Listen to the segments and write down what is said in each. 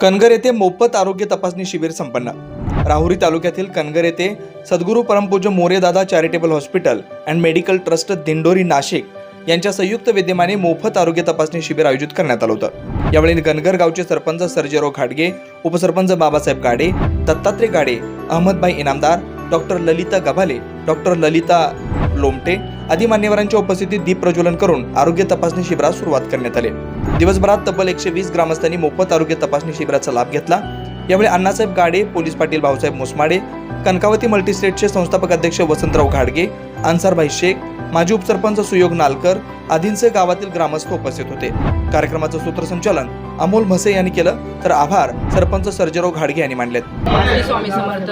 कनगर येथे मोफत आरोग्य तपासणी शिबिर संपन्न. राहुरी तालुक्यातील कनगर येथे सद्गुरू परमपूज्य Moredada charitable hospital and medical trust Dindori Nashik यांच्या संयुक्त विद्यमाने मोफत आरोग्य तपासणी शिबिर आयोजित करण्यात आलं होतं. यावेळी कनगर गावचे सरपंच सर्जेराव खाडगे उपसरपंच बाबासाहेब गाडे दत्तात्रय गाडे अहमदभाई इनामदार डॉक्टर ललिता गभाले डॉक्टर ललिता लोमटे आदी मान्यवरांच्या उपस्थितीत दीप प्रज्वलन करून आरोग्य तपासणी शिबिरास सुरुवात करण्यात आली. दिवसभरात तब्बल एकशे वीस ग्रामस्थांनी मोफत आरोग्य तपासणी शिबिराचा लाभ घेतला. यावेळी अण्णासाहेब गाडे पोलीस पाटील भाऊसाहेब मोसमाडे कनकावती मल्टीस्टेटचे संस्थापक अध्यक्ष वसंतराव घाडगे अन्सारभाई शेख माजी उपसरपंच सुयोग नालकर आदींचे गावातील ग्रामस्थ उपस्थित होते. कार्यक्रमाचं सूत्रसंचालन अमोल म्हसे यांनी केलं. तर आभार सरपंच सर्जेराव घाडगे यांनी मांडलेत. स्वामी समर्थ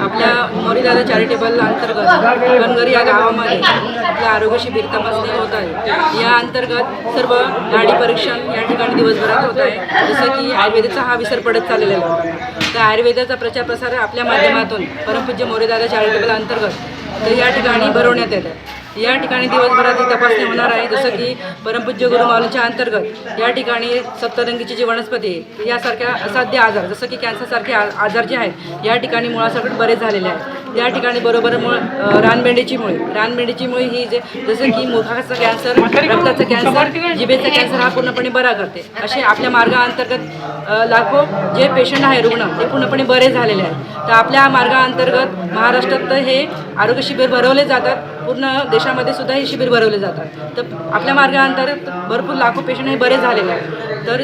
आपल्या मोरीदादा चॅरिटेबल अंतर्गत गणगरी या गावामध्ये आपल्या आरोग्य शिबिर तपासणी होत आहे. या अंतर्गत सर्व गाडी परीक्षण या ठिकाणी दिवसभरात होत आहे. जसं की आयुर्वेदाचा हा विसर पडत चाललेला आहे. तर आयुर्वेदाचा प्रचार प्रसार आपल्या माध्यमातून परमपूज्य मोरेदादा चॅरिटेबल अंतर्गत तर या ठिकाणी भरवण्यात येतं या ठिकाणी दिवसभरात तपासणी होणार आहे जसं की परमपूज्य गुरुमाऊलीच्या अंतर्गत. या ठिकाणी सप्तरंगीची जी वनस्पती आहे यासारख्या असाध्य आजार जसं की कॅन्सरसारखे आजार जे आहेत या ठिकाणी मुळासकट बरेच झालेले आहेत. या ठिकाणी बरोबर मुळ मुळी रानमेंढीची मुळे. रानमेंढीची मुळे ही जे जसं की मुखाचा कॅन्सर रक्ताचा कॅन्सर जिभेचा कॅन्सर हा पूर्णपणे बरा करते. असे आपल्या मार्गाअंतर्गत लाखो जे पेशंट आहे रुग्ण ते पूर्णपणे बरे झालेले आहेत. तर आपल्या मार्गाअंतर्गत महाराष्ट्रात तर हे आरोग्य शिबिर भरवले जातात. पूर्ण देशामध्ये सुद्धा हे शिबिर भरवले जातात. तर आपल्या मार्गाअंतर्गत भरपूर लाखो पेशंट हे बरे झालेले आहेत. तर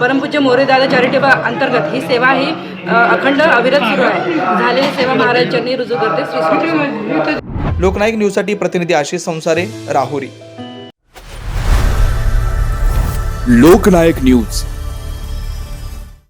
परमपूज्य मोरेदादा चॅरिटेबल अंतर्गत ही सेवा ही अखंड अविरत सुरू आहे. झालेली सेवा महाराजांनी रुजू करते श्री समर्थ. लोकनायक न्यूजसाठी प्रतिनिधी आशिष संसारे राहुरी. लोकनायक न्यूज.